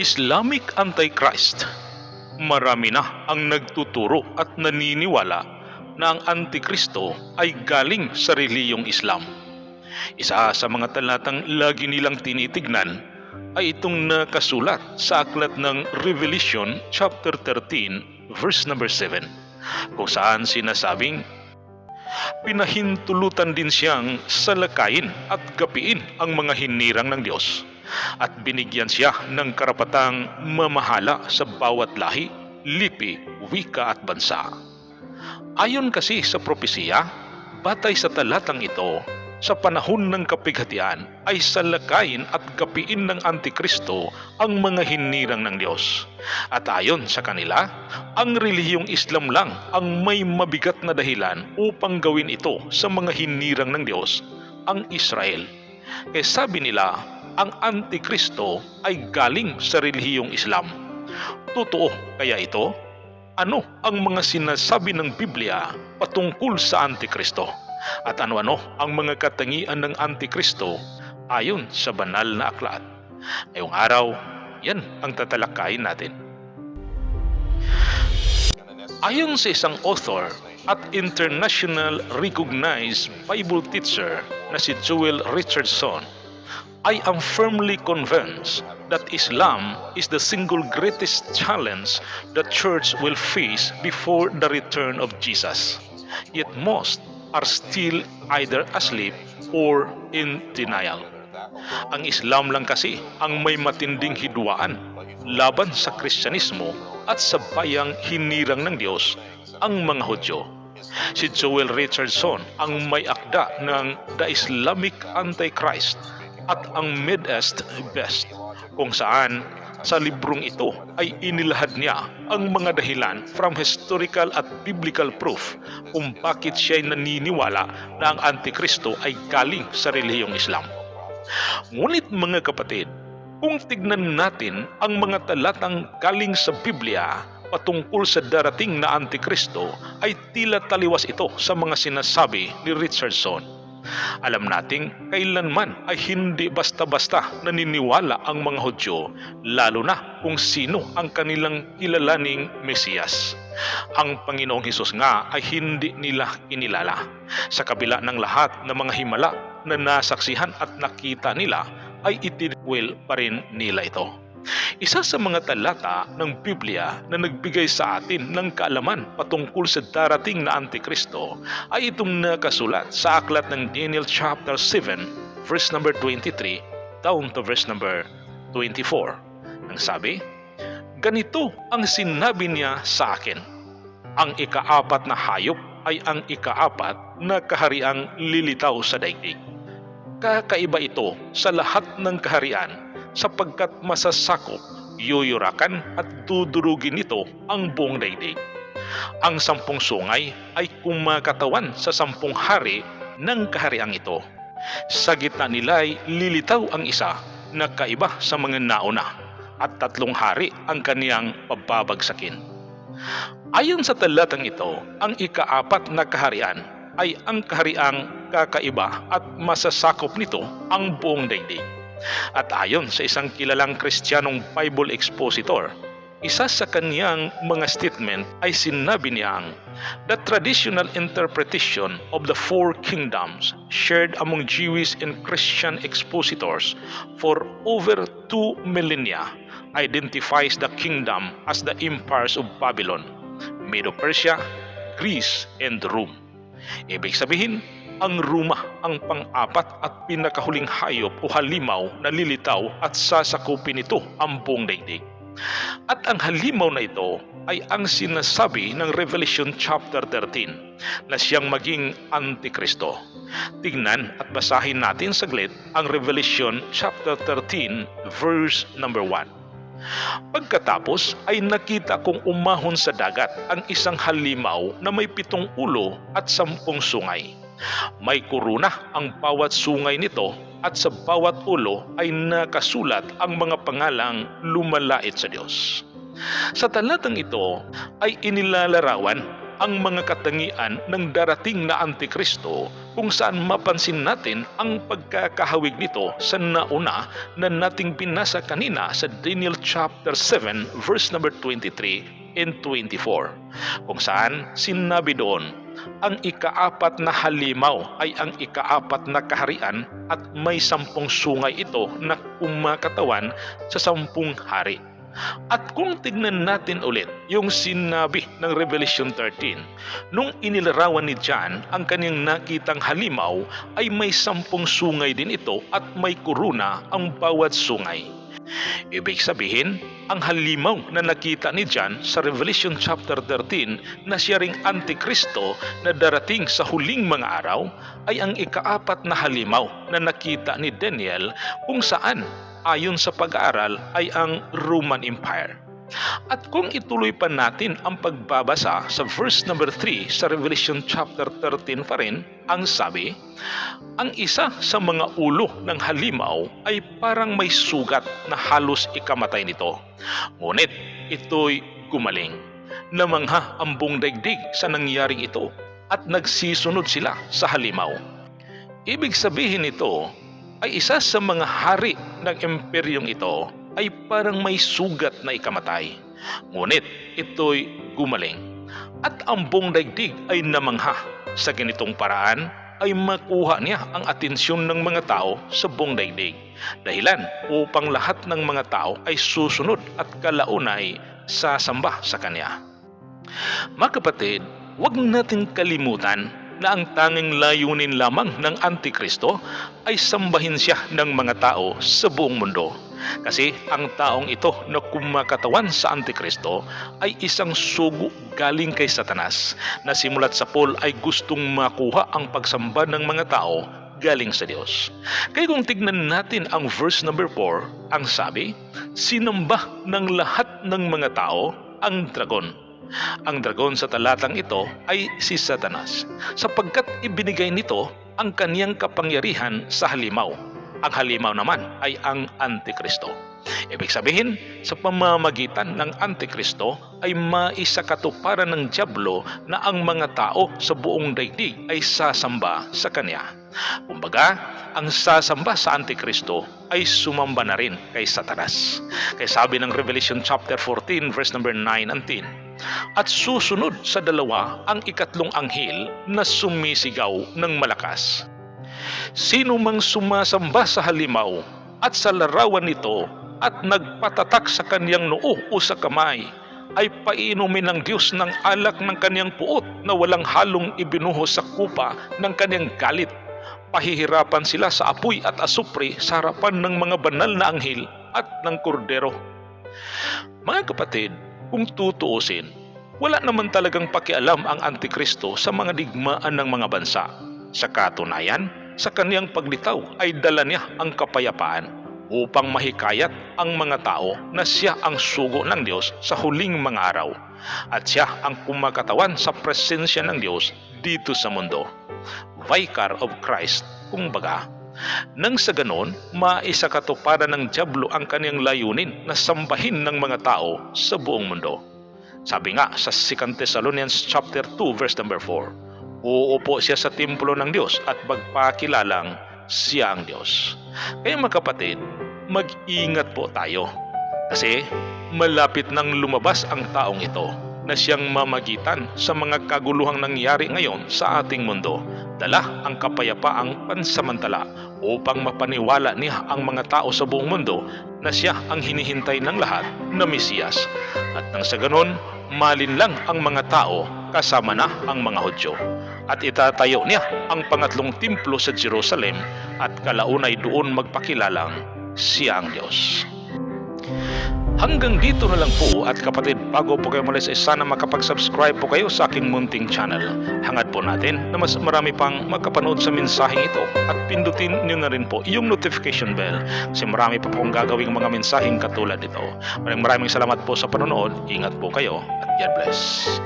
Islamic Antichrist. Marami na ang nagtuturo at naniniwala na ang Antikristo ay galing sa reliyong Islam. Isa sa mga talatang lagi nilang tinitignan ay itong nakasulat sa aklat ng Revelation chapter 13 verse number 7 kung saan sinasabing pinahintulutan din siyang salakayin at gapiin ang mga hinirang ng Diyos at binigyan siya ng karapatang mamahala sa bawat lahi, lipi, wika at bansa. Ayon kasi sa propesiya, batay sa talatang ito, sa panahon ng kapighatian ay salakayin at gapiin ng Antikristo ang mga hinirang ng Diyos. At ayon sa kanila, ang relihiyong Islam lang ang may mabigat na dahilan upang gawin ito sa mga hinirang ng Diyos, ang Israel. Kaya sabi nila, ang Antikristo ay galing sa relihiyong Islam. Totoo kaya ito? Ano ang mga sinasabi ng Biblia patungkol sa Antikristo? At ano-ano ang mga katangian ng Antikristo ayon sa banal na aklat? Ngayong araw, yan ang tatalakayin natin. Ayon sa isang author at international recognized Bible teacher na si Joel Richardson, I am firmly convinced that Islam is the single greatest challenge the church will face before the return of Jesus. Yet most are still either asleep or in denial. Ang Islam lang kasi ang may matinding hidwaan laban sa Kristyanismo at sa bayang hinirang ng Diyos ang mga Hudyo. Si Joel Richardson ang may akda ng The Islamic Antichrist at ang Mid-East Best kung saan sa librong ito ay inilahad niya ang mga dahilan from historical at biblical proof kung bakit siya ay naniniwala na ang Antikristo ay galing sa relihiyong Islam. Ngunit mga kapatid, kung tignan natin ang mga talatang galing sa Biblia patungkol sa darating na Antikristo ay tila taliwas ito sa mga sinasabi ni Richardson alam nating kailanman ay hindi basta-basta naniniwala ang mga Hudyo, lalo na kung sino ang kanilang kilalaning Mesiyas. Ang Panginoong Hesus nga ay hindi nila kinilala. Sa kabila ng lahat ng mga himala na nasaksihan at nakita nila, ay itinwil pa rin nila ito. Isa sa mga talata ng Biblia na nagbigay sa atin ng kaalaman patungkol sa darating na Antikristo ay itong nakasulat sa aklat ng Daniel chapter 7 verse number 23 down to verse number 24. Ang sabi, Ganito ang sinabi niya sa akin, ang ikaapat na hayop ay ang ikaapat na kahariang lilitaw sa daigdig. Kakaiba ito sa lahat ng kaharian sapagkat masasakop, yuyurakan at dudurugin nito ang buong daigdig. Ang sampung sungay ay kumakatawan sa sampung hari ng kahariang ito. Sa gitna nila ay lilitaw ang isa na kaiba sa mga nauna at tatlong hari ang kaniyang pababagsakin. Ayon sa talatang ito, ang ikaapat na kaharian ay ang kahariang kakaiba at masasakop nito ang buong daigdig. At ayon sa isang kilalang kristyanong Bible expositor, isa sa kaniyang mga statement ay sinabi niyang, The traditional interpretation of the four kingdoms shared among Jewish and Christian expositors for over two millennia identifies the kingdom as the empires of Babylon, Medo-Persia, Greece, and Rome. Ibig sabihin, ang ruma ang pang-apat at pinakahuling hayop o halimaw na lilitaw at sasakupin nito ang buong daigdig. At ang halimaw na ito ay ang sinasabi ng Revelation chapter 13 na siyang maging Antikristo. Tignan at basahin natin saglit ang Revelation chapter 13 verse number 1. Pagkatapos ay nakita kong umahon sa dagat ang isang halimaw na may pitong ulo at sampung sungay may kuruna ang bawat sungay nito at sa bawat ulo ay nakasulat ang mga pangalang lumalait sa Diyos. Sa talatang ito ay inilalarawan ang mga katangian ng darating na Antikristo kung saan mapansin natin ang pagkakahawig nito sa nauna na nating binasa kanina sa Daniel chapter 7 verse number 23 and 24 kung saan sinabi doon ang ikaapat na halimaw ay ang ikaapat na kaharian at may sampung sungay ito na kumakatawan sa sampung hari. At kung tignan natin ulit yung sinabi ng Revelation 13, nung inilarawan ni John ang kanyang nakitang halimaw ay may sampung sungay din ito at may kuruna ang bawat sungay. Ibig sabihin, ang halimaw na nakita ni John sa Revelation chapter 13 na siya ring Antikristo na darating sa huling mga araw ay ang ikaapat na halimaw na nakita ni Daniel kung saan ayon sa pag-aaral ay ang Roman Empire. At kung ituloy pa natin ang pagbabasa sa verse number 3 sa Revelation chapter 13 pa rin, ang sabi, ang isa sa mga ulo ng halimaw ay parang may sugat na halos ikamatay nito. Ngunit ito'y gumaling. Namangha ang buong daigdig sa nangyaring ito at nagsisunod sila sa halimaw. Ibig sabihin nito ay isa sa mga hari ng imperyong ito ay parang may sugat na ikamatay. Ngunit ito'y gumaling. At ang buong daigdig ay namangha. Sa ganitong paraan ay makuha niya ang atensyon ng mga tao sa buong daigdig. Dahilan upang lahat ng mga tao ay susunod at kalaunay sasamba sa kanya. Mga kapatid, huwag nating kalimutan na ang tanging layunin lamang ng Antikristo ay sambahin siya ng mga tao sa buong mundo. Kasi ang taong ito na kumakatawan sa Antikristo ay isang sugo galing kay Satanas na simulat sa Paul ay gustong makuha ang pagsamba ng mga tao galing sa Diyos. Kaya kung tignan natin ang verse number 4, ang sabi, sinamba ng lahat ng mga tao ang dragon. Ang dragon sa talatang ito ay si Satanas sapagkat ibinigay nito ang kaniyang kapangyarihan sa halimaw ang halimaw naman ay ang Antikristo. Ibig sabihin, sa pamamagitan ng Antikristo ay maisakatuparan ng Diablo na ang mga tao sa buong daigdig ay sasamba sa Kanya. Kumbaga, ang sasamba sa Antikristo ay sumamba na rin kay Satanas. Kaya sabi ng Revelation chapter 14 verse number 9 and 10, At susunod sa dalawa ang ikatlong anghel na sumisigaw ng malakas Sino mang sumasamba sa halimaw at sa larawan nito at nagpatatak sa kanyang noo o sa kamay ay painumin ng Diyos ng alak ng kanyang puot na walang halong ibinuho sa kupa ng kanyang galit. Pahihirapan sila sa apoy at asupre sa harapan ng mga banal na anghel at ng kordero. Mga kapatid, kung tutuusin, wala naman talagang pakialam ang Antikristo sa mga digmaan ng mga bansa. Sa katunayan, sa kaniyang paglitaw ay dala niya ang kapayapaan upang mahikayat ang mga tao na siya ang sugo ng Diyos sa huling mga araw at siya ang kumakatawan sa presensya ng Diyos dito sa mundo. Vicar of Christ, kumbaga. Nang sa ganon, maisakatuparan ng Diablo ang kaniyang layunin na sambahin ng mga tao sa buong mundo. Sabi nga sa 2 Thessalonians chapter 2 verse number 4, Uupo siya sa templo ng Diyos at magpakilalang siya ang Diyos. Kaya mga kapatid, mag-ingat po tayo. Kasi malapit nang lumabas ang taong ito na siyang mamagitan sa mga kaguluhang nangyari ngayon sa ating mundo. Dala ang kapayapaang pansamantala upang mapaniwala niya ang mga tao sa buong mundo na siya ang hinihintay ng lahat na Mesiyas. At nang sa ganon, malinlang ang mga tao kasama na ang mga Hudyo at itatayo niya ang pangatlong templo sa Jerusalem at kalaunay doon magpakilalang siya ang Diyos. Hanggang dito na lang po at kapatid bago po kayo malis ay sana makapag-subscribe po kayo sa aking munting channel. Hangad po natin na mas marami pang magkapanood sa mensaheng ito at pindutin niyo na rin po yung notification bell kasi marami pa pong gagawing mga mensaheng katulad nito. Maraming maraming salamat po sa panonood. Ingat po kayo at God bless.